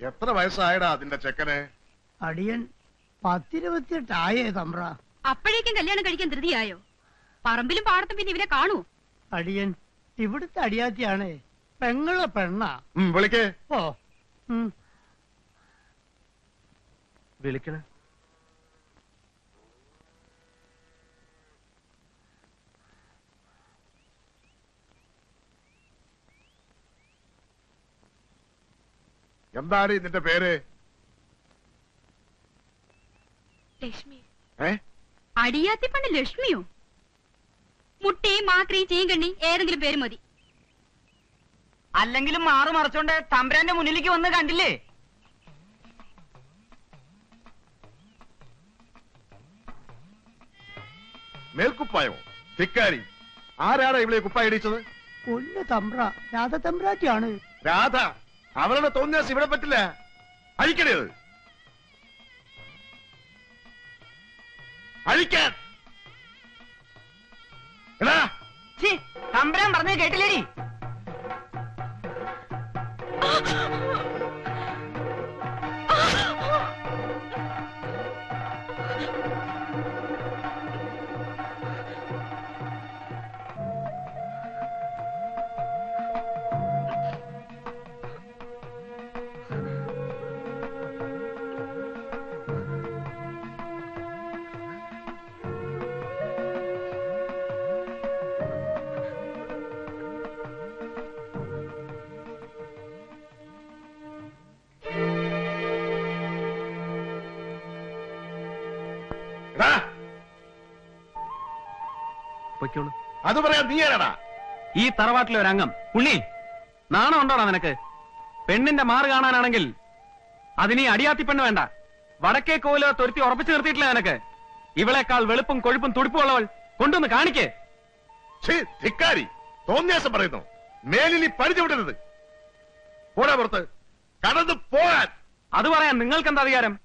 എത്ര വയസ്സായടാ അതിന്റെ ചെക്കന്? അടിയൻ പത്തിരുപത്തിയെട്ടായേ തമ്പ്ര. അപ്പോഴേക്കും കല്യാണം കഴിക്കാൻ ധൃതിയായോ? പറമ്പിലും പാടത്തും പിന്നെ ഇവരെ കാണൂ. അടിയൻ ഇവിടുത്തെ അടിയാത്തിയാണ് പെങ്ങളെ പെണ്ണ. വിളിക്കേ. ഓ വിളിക്കണ. എന്താണ് നിന്റെ പേര്? ലക്ഷ്മി. ഏ? അടിയാത്തി പണ്ട് ലക്ഷ്മിയോ? മുട്ടി മാത്രി ചീങ്കണ്ണി ഏതെങ്കിലും പേര് മതി. അല്ലെങ്കിലും മാറു മറച്ചോണ്ട് തമ്പുരാന്റെ മുന്നിലേക്ക് വന്ന് കണ്ടില്ലേ? മേൽക്കുപ്പായോ? ധിക്കാരി. ആരാണ് ഇവിടെ കുപ്പായ ഇടിച്ചത് കൊല്ല തമ്പ്ര. രാധ തമ്പ്രാറ്റിയാണ് രാധ. അവരുടെ തോന്നിയാസ് ഇവിടെ പറ്റില്ല. അഴിക്കണേ അത് അഴിക്കാൻ. എടാ. തമ്പുരാൻ പറഞ്ഞത് കേട്ടില്ലേടി? പൊയ്ക്കോളൂ അത് പറയാൻ നീ ആരാടാ? ഈ തറവാട്ടിലെ ഒരു അംഗം. ഉണ്ണി നാണം ഉണ്ടോടാ നിനക്ക്? പെണ്ണിന്റെ മാറ് കാണാനാണെങ്കിൽ അതിനീ അടിയാത്തി പെണ്ണ് വേണ്ട. വടക്കേ കോവിലോ തൊരുത്തി ഉറപ്പിച്ചു നിർത്തിയിട്ടില്ല നിനക്ക്. ഇവളെക്കാൾ വെളുപ്പും കൊഴുപ്പും തുടുപ്പുള്ളവൾ കൊണ്ടുവന്ന് കാണിക്കേ. ഛീ, ധിക്കാരി തോന്നിയാസം പറയുന്നു. മേലിനി പരിധി വിടരുത്. പോടാ പുറത്ത്. കടന്നു പോകാൻ. അത് പറയാൻ നിങ്ങൾക്ക് എന്താ അധികാരം?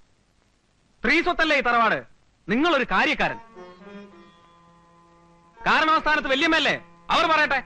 സ്ത്രീ സ്വത്തല്ലേ ഈ തറവാട്? നിങ്ങളൊരു കാര്യക്കാരൻ. കാരണവസ്ഥാനത്ത് വല്യമ്മല്ലേ അവർ പറയട്ടെ.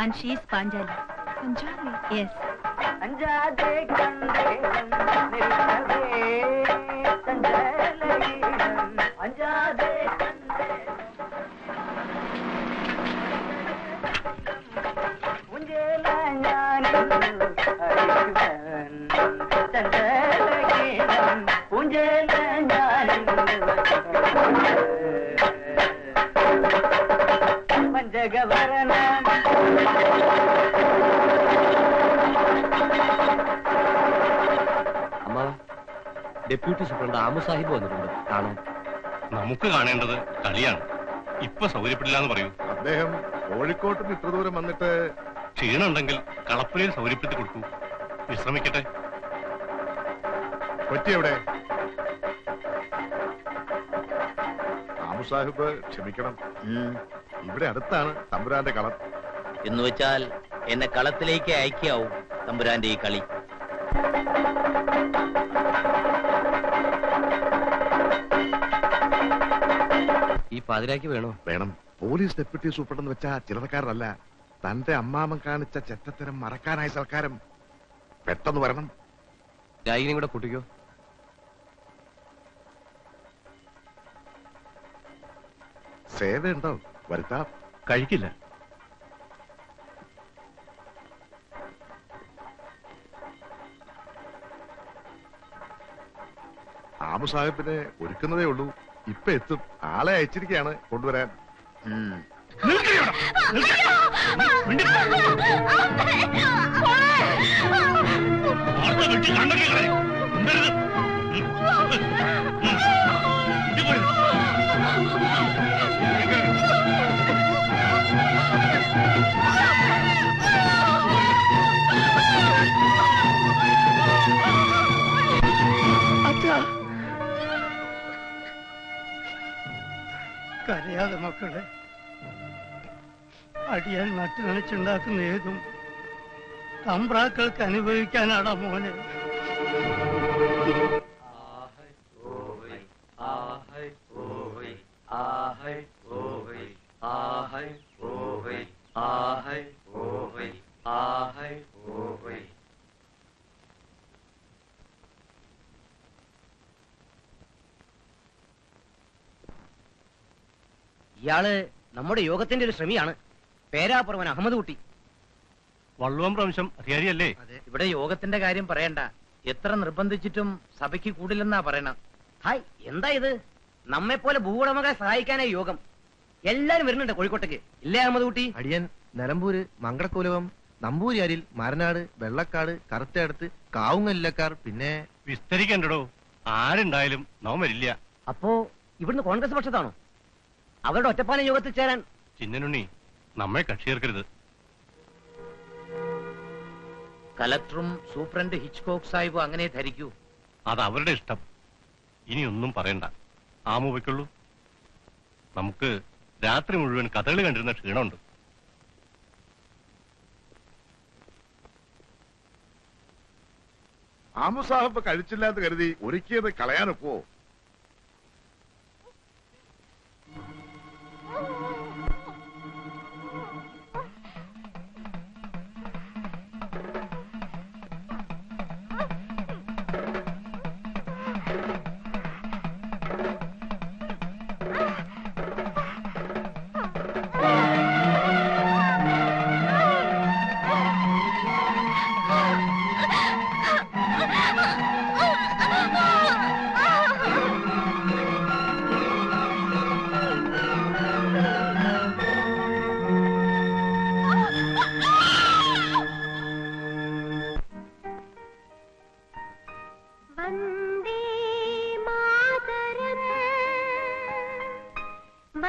అండ్ షీస్ పాంజాలి పంజాబీ ఎస్ అంజా దేఖ్ బందే ഡെപ്യൂട്ടി സൂപ്രണ്ട് ആമു സാഹിബ് വന്നിട്ടുണ്ട്. കാണാൻ നമുക്ക് കാണേണ്ടത് കളിയാണ്. ഇപ്പൊ സൗകര്യപ്പെടില്ല എന്ന് പറയൂ. അദ്ദേഹം കോഴിക്കോട്ട് നിന്ന് ഇത്ര ദൂരം വന്നിട്ട് ക്ഷീണമുണ്ടെങ്കിൽ കളപ്പുരയിൽ സൗകര്യപ്പെടുത്തി കൊടുക്കൂ. വിശ്രമിക്കട്ടെ. പറ്റിയവിടെ എവിടെ? ആമു സാഹിബ് ക്ഷമിക്കണം. ഇവിടെ അടുത്താണ് തമ്പുരാന്റെ കളം. എന്ന് വെച്ചാൽ എന്നെ കളത്തിലേക്ക് അയക്കാവും തമ്പുരാന്റെ ഈ കളി. ഈ പാതിരാക്കി വേണോ? വേണം. പോലീസ് ഡെപ്യൂട്ടി സൂപ്രണ്ടെന്ന് വെച്ചാ ചിലതക്കാരല്ല തന്റെ അമ്മാമൻ കാണിച്ച ചെറ്റത്തരം മറക്കാനായ സർക്കാരം പെട്ടെന്ന് വരണം. രാഗിനെയും കൂടെ കൂട്ടിക്കോ. സേവ ഉണ്ടോ? വരുത്താ. കഴിക്കില്ല. ആമു സാഹിബിനെ ഒരുക്കുന്നതേ ഉള്ളൂ. ഇപ്പൊ എത്തും. ആളെ അയച്ചിരിക്കയാണ്. കൊണ്ടുവരാൻ. കരയാതെ മക്കളെ അടിയാൻ നട്ടുനനച്ചുണ്ടാക്കുന്ന ഏതും തമ്പ്രാക്കൾക്ക് അനുഭവിക്കാനാടാ മോനെ. ഇയാൾ നമ്മുടെ യോഗത്തിന്റെ ഒരു ശ്രമിയാണ്. പേരാപ്പുറവൻ അഹമ്മദ് കുട്ടി. വള്ളുവം പ്രംശം അധികാരിയല്ലേ? ഇവിടെ യോഗത്തിന്റെ കാര്യം പറയണ്ട. എത്ര നിർബന്ധിച്ചിട്ടും സഭയ്ക്ക് കൂടില്ലെന്നാ പറയണം ഹായ് എന്താ ഇത്? നമ്മെ പോലെ ഭൂവുടമകളെ സഹായിക്കാനായി യോഗം. എല്ലാരും വരുന്നുണ്ട് കോഴിക്കോട്ടേക്ക്. ഇല്ലേ അഹമ്മദ് കുട്ടി? അടിയൻ നിലമ്പൂര് മങ്കടക്കുലവം നമ്പൂരിയാരിൽ മരനാട് വെള്ളക്കാട് കറുത്തടുത്ത് കാവുങ്ങല്ലക്കാർ പിന്നെ വിസ്തരിക്കണ്ടടോ. ആരുണ്ടായാലും നാം വരില്ല. അപ്പോ ഇവിടുന്ന് കോൺഗ്രസ് പക്ഷത്താണോ? അവരുടെ ഒറ്റപ്പാലം യോഗത്തിൽ ചേരാൻ. ചിന്നനുണ്ണി നമ്മെ കക്ഷിയേർക്കരുത്. കലക്ടറും സൂപ്രണ്ട് ഹിച്ച്കോക്ക് സാഹിബും അങ്ങനെ ധരിക്കൂ. അത് അവരുടെ ഇഷ്ടം. ഇനി ഒന്നും പറയണ്ട. ആമുവയ്ക്കുള്ളൂ നമുക്ക് രാത്രി മുഴുവൻ കഥകൾ കണ്ടിരുന്ന ക്ഷീണമുണ്ട്. ആമു സാഹിബ് കഴിച്ചില്ലാന്ന് കരുതി ഒരുക്കിയത് കളയാനൊക്കുവോ?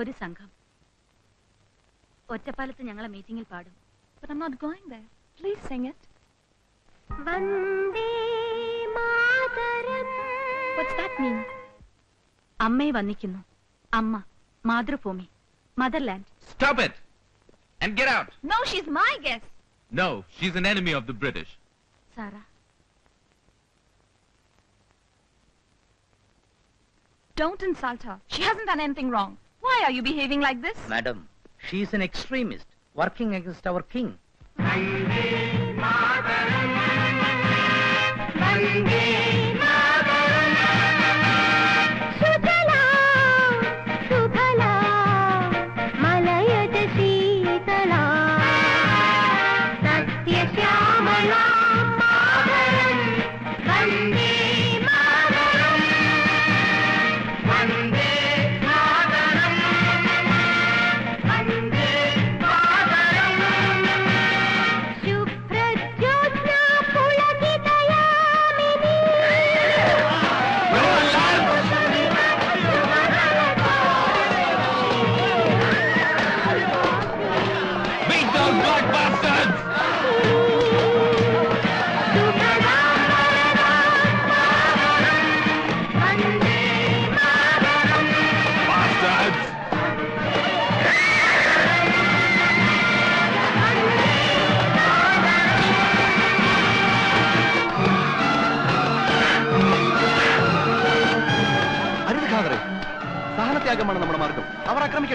ഒരു സംഘം ഒറ്റപ്പാലത്ത് ഞങ്ങളെ മീറ്റിംഗിൽ പാടും But I'm not going there. Please sing it. Vande Mataram. What's that mean? അമ്മയെ വന്നിക്കുന്നു അമ്മ Mathrubhumi motherland Stop it! And get out! No, she's my guest. No, she's an enemy of the British. Sara Don't insult her. She hasn't done anything wrong. Why are you behaving like this? Madam, she is an extremist working against our king.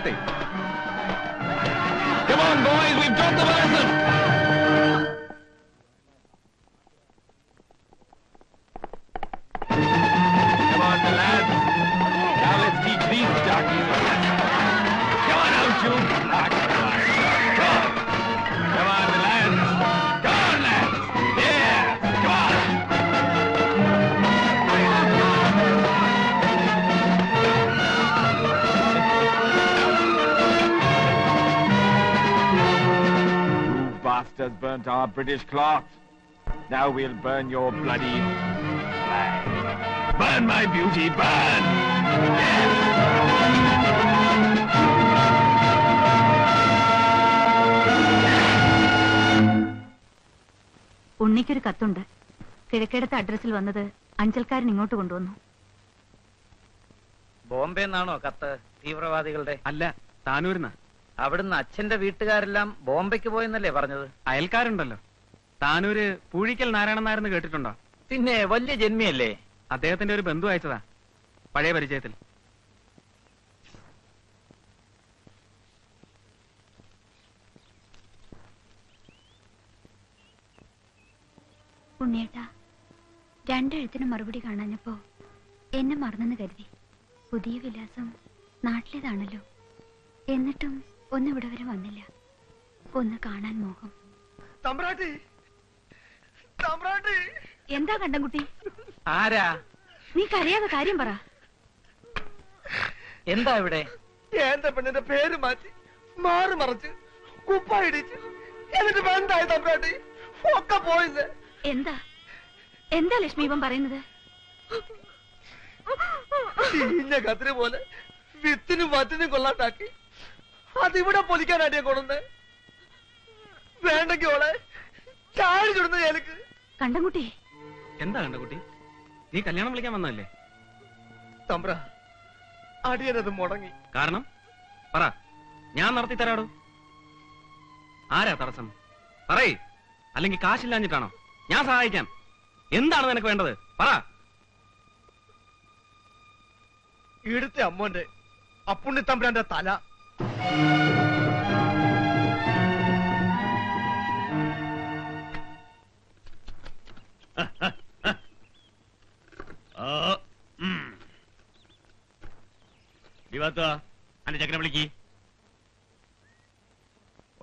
7. Bastards burnt our British cloth. Now we'll burn your bloody flag. Burn my beauty, burn! ഉണ്ണിക്കൊരു കത്തുണ്ട് കിഴക്കേടത്തെ അഡ്രസ്സിൽ വന്നത് അഞ്ചൽക്കാരൻ ഇങ്ങോട്ട് കൊണ്ടുവന്നു ബോംബെ നിന്നാണോ കത്ത് തീവ്രവാദികളുടെ അല്ല താനൂരിന്ന അവിടുന്ന് അച്ഛന്റെ വീട്ടുകാരെല്ലാം ബോംബെക്ക് പോയെന്നല്ലേ പറഞ്ഞത്? അയൽക്കാരുണ്ടല്ലോ. താനൂര് പൂഴിക്കൽ നാരായണൻ നായർന്ന് കേട്ടിട്ടുണ്ടോ? പിന്നെ വലിയ ജന്മിയല്ലേ? അദ്ദേഹത്തിന്റെ ഒരു ബന്ധു അയച്ചതാ. പഴയ പരിചയത്തിൽ. ഉണ്ണിയേട്ടാ രണ്ടെഴുത്തിന് മറുപടി കാണാഞ്ഞപ്പോ എന്നെ മറന്നെന്ന് കരുതി. പുതിയ വിലാസം നാട്ടിലേതാണല്ലോ. എന്നിട്ടും ഒന്ന് ഇവിടെ വരെ വന്നില്ല. ഒന്ന് കാണാൻ മോഹം. എന്താ കണ്ടം എന്താ കണ്ടൻകുട്ടി? ആരാ? നീ കരയാതെ കാര്യം പറ. എന്താ ഇവിടെ? എന്റെ പെണ്ണിന്റെ പേര് മാറ്റി മാറി മറച്ച് കുപ്പായിടിച്ച് എന്നിട്ട് ബന്ധായി തമ്പ്രാട്ടി? ഒക്കെ പോയില്ലേ? എന്താ? എന്താ ലക്ഷ്മി ഇവൻ പറയുന്നത്? ചീഞ്ഞ കത്തിരി പോലെ വിത്തിനും വറ്റിനും കൊള്ളാട്ടാക്കി അതിവിടെ പൊലിക്കാനാട്ടിയെ കൊണ്ടുവന്ന്. വേണ്ടെങ്കി ഓളെ ചാടി ചുടുന്ന ചേലക്ക് കണ്ടൻകുട്ടി. എന്താ കണ്ടകുട്ടി നീ കല്യാണം വിളിക്കാൻ വന്നതല്ലേ? തമ്പ്ര അടിയനത് മുടങ്ങി. കാരണം? പറ ഞാൻ നടത്തി തരാടോ? ആരാ തടസ്സം? പറയേ. അല്ലെങ്കിൽ കാശില്ലാഞ്ഞിട്ടാണോ? ഞാൻ സഹായിക്കാം. എന്താണ് നിനക്ക് വേണ്ടത്? പറ. ഇവിടുത്തെ അമ്മോന്റെ അപ്പുണ്ണി തമ്പ്രാന്റെ തല.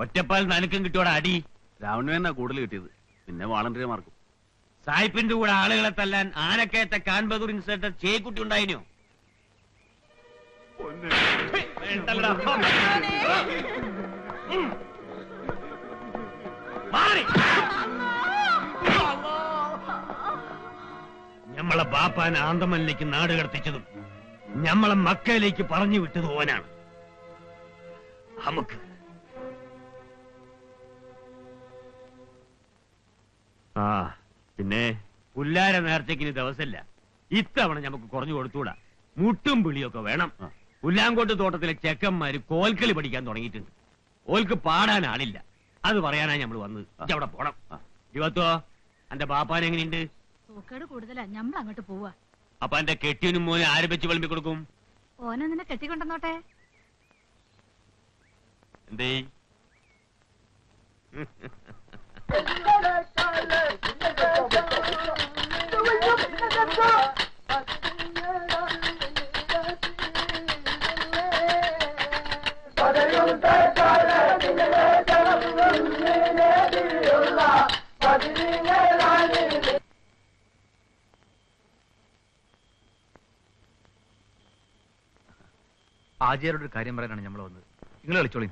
ഒറ്റപ്പാൽ നനക്കും കിട്ടിയോടെ അടി. രാവണു തന്നെ കൂടുതൽ കിട്ടിയത്. പിന്നെ വാളണ്ടിയർമാർക്കും സായിപ്പിന്റെ കൂടെ ആളുകളെ തല്ലാൻ ആനക്കയത്തെ കാൻബദൂർ ഇൻസ്പെക്ടർ ചേക്കുട്ടി ഉണ്ടായിനോ? ഞമ്മളെ ബാപ്പാൻ ആന്തമനിലേക്ക് നാട് കടത്തിച്ചതും ഞമ്മളെ മക്കയിലേക്ക് പറഞ്ഞു വിട്ടത് ഓനാണ്. നമുക്ക് ആ പിന്നെ പുല്ലാര നേർച്ചയ്ക്ക് ഇനി ദിവസമില്ല. ഇത്തവണ നമുക്ക് കുറഞ്ഞു കൊടുത്തൂടാ. മുട്ടും പിളിയൊക്കെ വേണം. പുല്ലാങ്കോട്ട് തോട്ടത്തിലെ ചെക്കന്മാര് കോൽക്കളി പഠിക്കാൻ തുടങ്ങിയിട്ടുണ്ട്. ഓൽക്ക് പാടാൻ ആളില്ല. അത് പറയാനാ ഞമ്മൾ വന്നത്. അവിടെ പോണം. ജീവത്തോ എന്റെ ബാപ്പാൻ എങ്ങനെയുണ്ട്? സൂക്കേട് കൂടുതലാ. നമ്മൾ അങ്ങോട്ട് പോവാ. അപ്പൊ എന്റെ കെട്ടിയനും മോനെ ആരംഭിച്ച് വെച്ച് വിളമ്പി കൊടുക്കും? ഓനെ നിന്നെ കെട്ടിക്കൊണ്ടെന്നോട്ടെ എന്തേ? ആചാര്യോട് ഒരു കാര്യം പറയാനാണ് നമ്മൾ വന്നത്. നിങ്ങൾ കളിച്ചോളി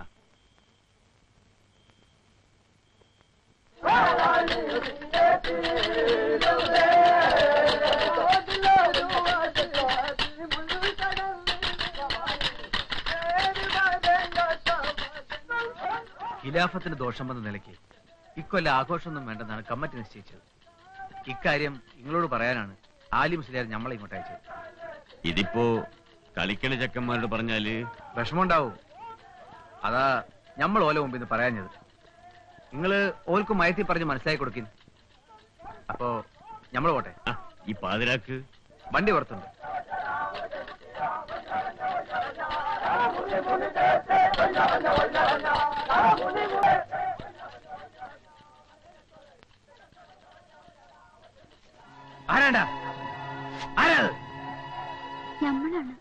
ഖിലാഫത്തിന് ദോഷം വന്ന നിലയ്ക്ക് ഇക്കൊല്ലം ആഘോഷമൊന്നും വേണ്ടെന്നാണ് കമ്മിറ്റി നിശ്ചയിച്ചത് ഇക്കാര്യം നിങ്ങളോട് പറയാനാണ് ആലി മുസ്ലിയാർ നമ്മളെ ഇങ്ങോട്ട് അയച്ചത് ഇതിപ്പോ കളിക്കളി ചെക്കന്മാരോട് പറഞ്ഞാൽ വിഷമമുണ്ടാവും അതാ നമ്മൾ ഓല മുമ്പിൽ നിന്ന് പറയാഞ്ഞത് നിങ്ങൾ ഓൽക്ക് മയത്തി പറഞ്ഞ് മനസ്സിലാക്കി കൊടുക്കിൻ അപ്പോ നമ്മൾ പോട്ടെ ആ, ഈ പാതിരാക്ക് വണ്ടി പുറത്തുണ്ട് ആരാണ്ടാ? ആരാ നമ്മളാണ്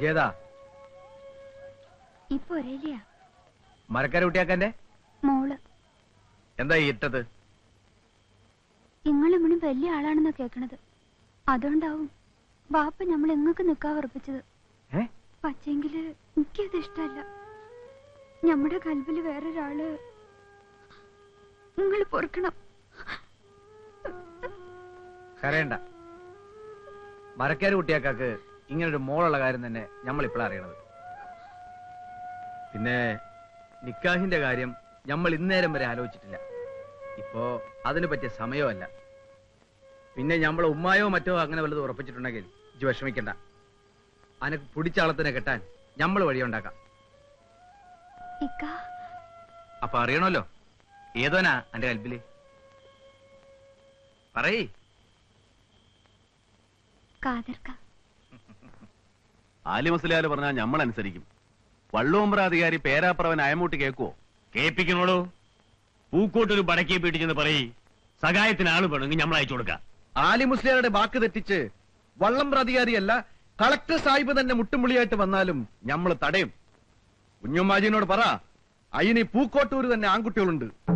ജേതാ ഇപ്പൊ ഒരേലിയാ. മരക്കാര കുട്ടിയാക്കന്റെ മോൾ. എന്താ ഇട്ടത്? ഇങ്ങളിമ്മണി വലിയ ആളാണെന്നാ കേക്കണത്. അതുകൊണ്ടാവും ബാപ്പ നമ്മൾ എങ്ങക്ക് നിക്കാ ഉറപ്പിച്ചത്? പക്ഷെങ്കിൽ എനിക്കത് ഇഷ്ടല്ല. നമ്മുടെ കൽവിൽ വേറൊരാൾ നിങ്ങൾ പൊറുക്കണം. കരയണ്ട. മരക്കാര് കുട്ടിയാക്കാക്ക് ഇങ്ങനൊരു മോളുള്ള കാര്യം തന്നെ നമ്മൾ ഇപ്പോഴാണ് അറിയണത്. പിന്നെ നിക്കാഹിന്റെ കാര്യം നമ്മൾ ഇന്നേരം വരെ ആലോചിച്ചിട്ടില്ല. ഇപ്പോ അതിന് പറ്റിയ സമയമല്ല പിന്നെ നമ്മളെ ഉമ്മായോ മറ്റോ അങ്ങനെ വല്ലതും ഉറപ്പിച്ചിട്ടുണ്ടെങ്കിൽ ഇജ്ജ് വിഷമിക്കണ്ട. അനക്ക് പിടിച്ചാളത്തിനെ കെട്ടാൻ നമ്മൾ വഴിയുണ്ടാക്കാം. അപ്പൊ അറിയണല്ലോ ഏതോനാ എന്റെ കൽബിൽ പറയേ. ആലിമസിലാൽ ആലിമസ്ലിയാൽ പറഞ്ഞാൽ നമ്മൾ അനുസരിക്കും. വള്ളുവമ്പ്രാധികാരി പേരാപ്രവൻ അയമൂട്ടി കേക്കുവോ? കേൾപ്പിക്കണോളൂ പൂക്കോട്ടൊരു പടക്കിയെ പീട്ടിച്ചെന്ന് പറയ്. സഹായത്തിന് ആൾ വേണമെങ്കിൽ നമ്മൾ അയച്ചു കൊടുക്കാം. ആലി മുസ്ലിയാരുടെ വാക്ക് തെറ്റിച്ച് വള്ളം പ്രാധികാരിയല്ല കളക്ടർ സാഹിബ് തന്നെ മുട്ടുമുളിയായിട്ട് വന്നാലും നമ്മൾ തടയും. കുഞ്ഞുമാജിനോട് പറ. അയിന് പൂക്കോട്ടൂര് തന്നെ ആൺകുട്ടികളുണ്ട്.